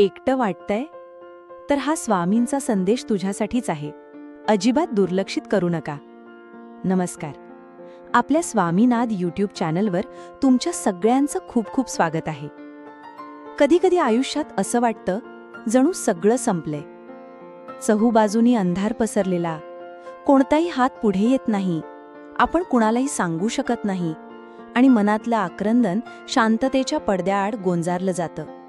एकटं वाटतंय? तर हा स्वामींचा संदेश तुझ्यासाठीच आहे. अजिबात दुर्लक्षित करू नका. नमस्कार. आपल्या स्वामीनाथ यूट्यूब चॅनलवर तुमच्या सगळ्यांचं खूप खूप स्वागत आहे. कधीकधी आयुष्यात असं वाटतं जणू सगळं संपलंय. चहूबाजूनी अंधार पसरलेला. कोणताही हात पुढे येत नाही. आपण कुणालाही सांगू शकत नाही. आणि मनातलं आक्रंदन शांततेच्या पडद्याआड गोंजारलं जातं.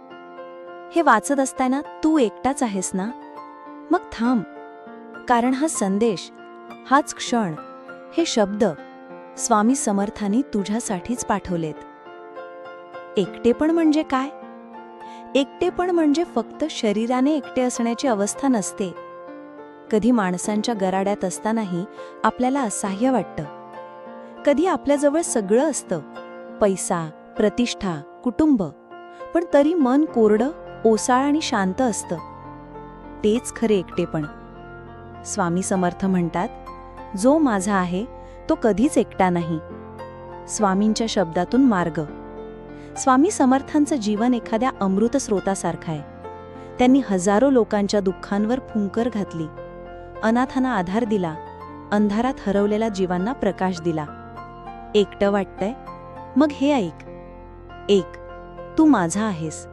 हे वाचत असताना तू एकटाच आहेस ना? मग थांब. कारण हा संदेश हाच क्षण हे शब्द स्वामी समर्थांनी तुझ्यासाठीच पाठवलेत. एकटेपण म्हणजे काय? एकटेपण म्हणजे फक्त शरीराने एकटे असण्याची अवस्था नसते. कधी माणसांच्या गराड्यात असतानाही आपल्याला असह्य वाटतं. कधी आपल्याजवळ सगळं असतं. पैसा प्रतिष्ठा कुटुंब. पण तरी मन कोरडं ओसाळ आणि शांत असतं. तेच खरे एकटेपण. स्वामी समर्थ म्हणतात जो माझा आहे तो कधीच एकटा नाही. स्वामींच्या शब्दातून मार्ग. स्वामी समर्थांचं जीवन एखाद्या अमृत स्रोतासारखं आहे. त्यांनी हजारो लोकांच्या दुःखांवर फुंकर घातली. अनाथांना आधार दिला. अंधारात हरवलेल्या जीवांना प्रकाश दिला. एकटं वाटतंय? मग हे ऐक. एक तू माझा आहेस.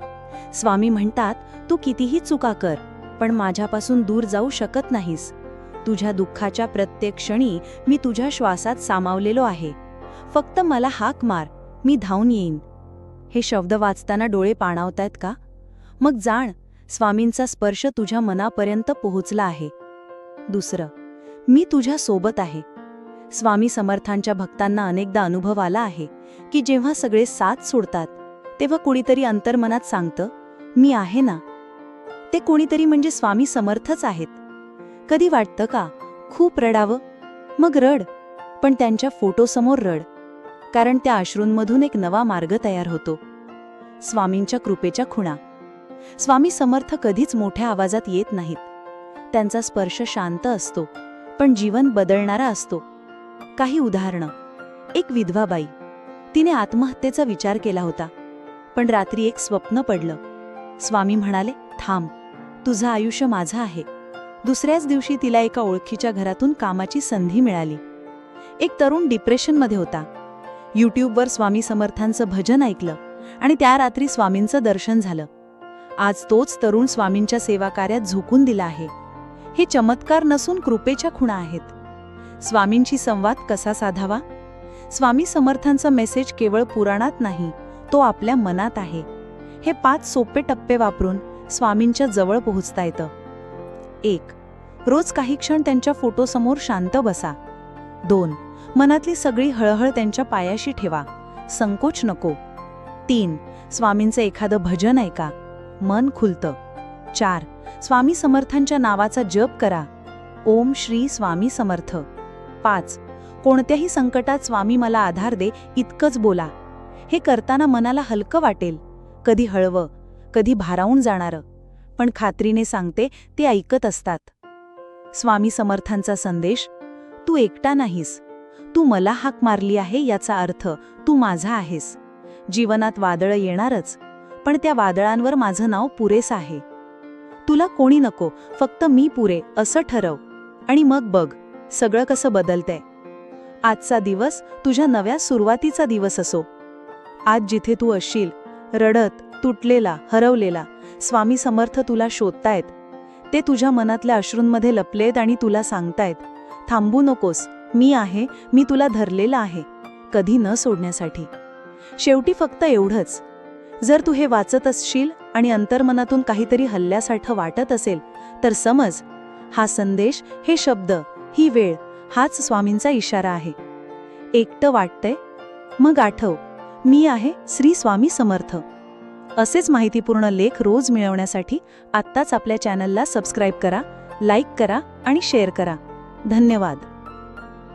स्वामी म्हणतात तू कितीही चुका कर पण माझ्यापासून दूर जाऊ शकत नाहीस. तुझ्या दुःखाच्या प्रत्येक क्षणी मी तुझ्या श्वासात सामावलेलो आहे. फक्त मला हाक मार मी धावून येईन. हे शब्द वाचताना डोळे पाणावतायत का? मग जाण स्वामींचा स्पर्श तुझ्या मनापर्यंत पोहोचला आहे. दुसरं मी तुझ्या सोबत आहे. स्वामी समर्थांच्या भक्तांना अनेकदा अनुभव आला आहे की जेव्हा सगळे साथ सोडतात तेव्हा कुणीतरी अंतर्मनात सांगतं मी आहे ना? ते कोणीतरी म्हणजे स्वामी समर्थच आहेत. कधी वाटतं का? खूप रडावं? मग रड. पण त्यांच्या फोटोसमोर रड. कारण त्या अश्रूंमधून एक नवा मार्ग तयार होतो. स्वामींच्या कृपेच्या खुणा. स्वामी समर्थ कधीच मोठ्या आवाजात येत नाहीत. त्यांचा स्पर्श शांत असतो पण जीवन बदलणारा असतो. काही उदाहरणं. एक विधवा बाई तिने आत्महत्येचा विचार केला होता. पण रात्री एक स्वप्न पडलं. स्वामी म्हणाले थांब. तुझं आयुष्य माझं आहे. दुसऱ्याच दिवशी तिला एका ओळखीच्या घरातून कामाची संधी मिळाली. एक तरुण डिप्रेशनमध्ये होता. यूट्यूबवर स्वामी समर्थांचं भजन ऐकलं आणि त्या रात्री स्वामींचं दर्शन झालं. आज तोच तरुण स्वामींच्या सेवाकार्यात झोकून दिला आहे. हे चमत्कार नसून कृपेच्या खुणा आहेत. स्वामींशी संवाद कसा साधावा? स्वामी समर्थांचा मेसेज केवळ पुराणात नाही तो आपल्या मनात आहे. हे पाच सोपे टप्पे वापरून स्वामींच्या जवळ पोहोचता येतं. एक रोज काही क्षण त्यांच्या फोटोसमोर शांत बसा. दोन मनातली सगळी हळहळ त्यांच्या पायाशी ठेवा. संकोच नको. तीन स्वामींचं एखादं भजन ऐका. मन खुलतं. चार स्वामी समर्थांच्या नावाचा जप करा. ओम श्री स्वामी समर्थ. पाच कोणत्याही संकटात स्वामी मला आधार दे इतकंच बोला. हे करताना मनाला हलकं वाटेल. कधी हळवं कधी भारावून जाणारं पण खात्रीने सांगते ते ऐकत असतात. स्वामी समर्थांचा संदेश तू एकटा नाहीस. तू मला हाक मारली आहे याचा अर्थ तू माझा आहेस. जीवनात वादळं येणारच पण त्या वादळांवर माझं नाव पुरेसं आहे. तुला कोणी नको फक्त मी पुरे असं ठरव. आणि मग बघ सगळं कसं बदलतंय. आजचा दिवस तुझ्या नव्या सुरुवातीचा दिवस असो. आज जिथे तू असशील रडत तुटलेला हरवलेला. स्वामी समर्थ तुला शोधतायत. ते तुझ्या मनातल्या अश्रूंमध्ये लपलेत आणि तुला सांगतायत. थांबू नकोस. मी आहे. मी तुला धरलेलं आहे. कधी न सोडण्यासाठी. शेवटी फक्त एवढंच. जर तू हे वाचत असशील आणि अंतर्मनातून काहीतरी हल्ल्यासाठं वाटत असेल तर समज हा संदेश हे शब्द ही वेळ हाच स्वामींचा इशारा आहे. एकटं वाटतंय? मग आठव. मी आहे श्री स्वामी समर्थ. असेच माहितीपूर्ण लेख रोज मिळवण्यासाठी आत्ताच आपल्या चॅनलला सबस्क्राईब करा लाईक करा आणि शेअर करा. धन्यवाद.